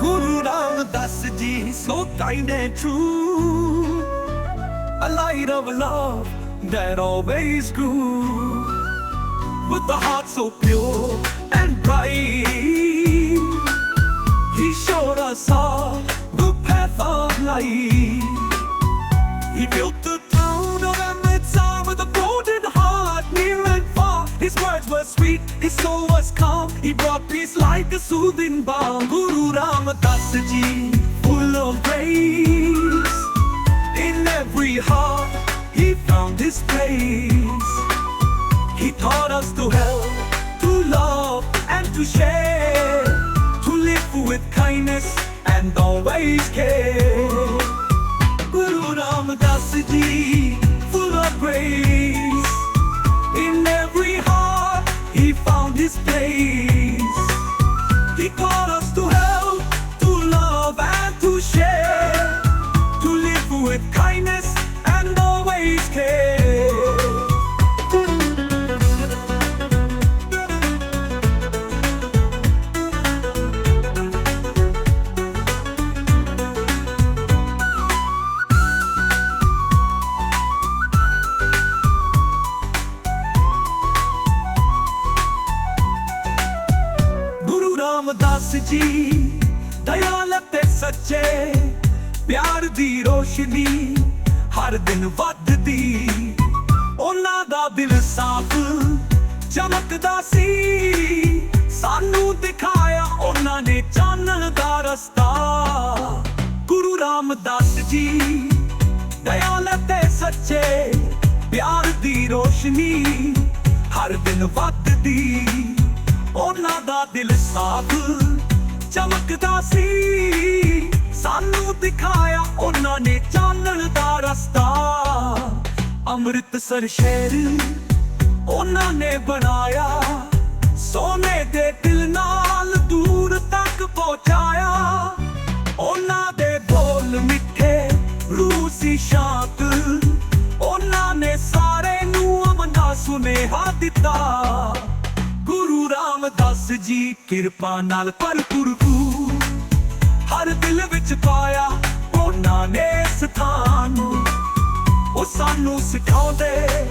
Ramadas ji, so kind and true. A light of love that always grew. With a heart so pure and bright, his soul was calm. He brought peace like a soothing balm. Guru Ramadas ji, full of grace. In every heart, he found his place. He taught us to help, to love, and to share. To live with kindness and always care. Guru ji, ਦਇਆਲ ਤੇ ਸੱਚੇ, ਪਿਆਰ ਦੀ ਰੋਸ਼ਨੀ ਹਰ ਦਿਨ ਵੱਧਦੀ। ਉਹਨਾਂ ਦਾ ਦਿਲ ਸਾਫ਼ ਚਮਕਦਾ ਸੀ। ਸਾਨੂੰ ਦਿਖਾਇਆ ਉਹਨਾਂ ਨੇ ਚਾਨਣ ਦਾ ਰਸਤਾ। ਗੁਰੂ ਰਾਮਦਾਸ ਜੀ, ਦਇਆਲ ਤੇ ਸੱਚੇ, ਪਿਆਰ ਦੀ ਰੋਸ਼ਨੀ ਹਰ ਦਿਨ ਵੱਧਦੀ। ਉਹਨਾਂ ਦਾ ਦਿਲ ਸਾਫ਼ ਚਮਕਦਾ ਸੀ। ਸਾਨੂੰ ਦਿਖਾਇਆ ਉਹਨਾਂ ਨੇ ਚਾਨਣ ਦਾ ਰਸਤਾ। ਅੰਮ੍ਰਿਤਸਰ ਸ਼ਹਿਰ ਉਹਨਾਂ ਨੇ ਬਣਾਇਆ। ਸੋਨੇ ਦੇ ਦਿਲ ਨਾਲ ਦੂਰ ਤੱਕ ਪਹੁੰਚਾਇਆ। ਉਹਨਾਂ ਦੇ ਬੋਲ ਮਿੱਠੇ, ਰੂਸੀ ਸ਼ਾਂਤ। ਉਹਨਾਂ ਨੇ ਸਾਰੇ ਨੂੰ ਅਮਨ ਦਾ ਸੁਨੇਹਾ ਦਿੱਤਾ। ਰਾਮਦਾਸ ਜੀ, ਕਿਰਪਾ ਨਾਲ ਭਰਪੂਰ ਤੂੰ ਹਰ ਦਿਲ ਵਿੱਚ ਪਾਇਆ ਉਹਨਾਂ ਨੇ ਸਥਾਨ। ਉਹ ਸਾਨੂੰ ਸਿਖਾਉਂਦੇ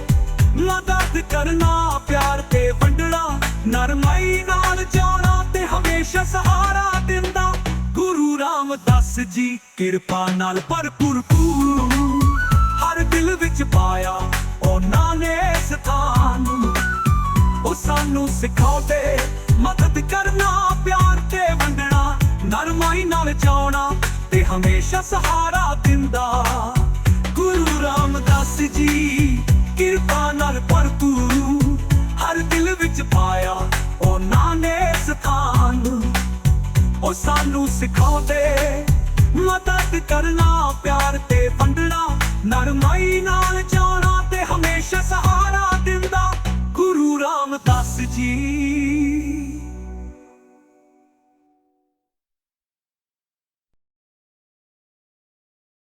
ਮਦਦ ਕਰਨਾ, ਪਿਆਰ ਤੇ ਵੰਡਣਾ, ਨਰਮਾਈ ਨਾਲ ਜਾਣਾ ਤੇ ਹਮੇਸ਼ਾ ਸਹਾਰਾ ਦਿੰਦਾ। ਗੁਰੂ ਰਾਮਦਾਸ ਜੀ, ਕਿਰਪਾ ਨਾਲ ਭਰਪੂਰ ਤੂੰ ਹਰ ਦਿਲ ਵਿੱਚ ਪਾਇਆ ਸਾਨੂੰ ਸਿਖਾਉਂਦੇ। ਮਦਦ ਕਰਨਾ, ਪਿਆਰ ਤੇ ਵੰਡਣਾ, ਨਰਮਾਈ ਨਾਲ ਜਾਣਾ ਤੇ ਹਮੇਸ਼ਾ ਸਹਾਰਾ ਦਿੰਦਾ। ਗੁਰੂ ਰਾਮਦਾਸ ਜੀ, ਕਿਰਪਾ ਨਾਲ ਭਰਪੂਰ। ਹਰ ਦਿਲ ਵਿੱਚ ਪਾਇਆ ਉਹਨਾਂ ਨੇ ਸਥਾਨ। ਉਹ ਸਾਨੂੰ ਸਿਖਾਉਂਦੇ, ਮਦਦ ਕਰਨਾ, ਪਿਆਰ ਤੇ ਵੰਡਣਾ, ਨਰਮਾਈ ਨਾਲ ਜਾਣਾ ਤੇ ਹਮੇਸ਼ਾ ਸਹਾਰਾ ਦਿੰਦਾ ਗੁਰੂ ਰਾਮਦਾਸ ਜੀ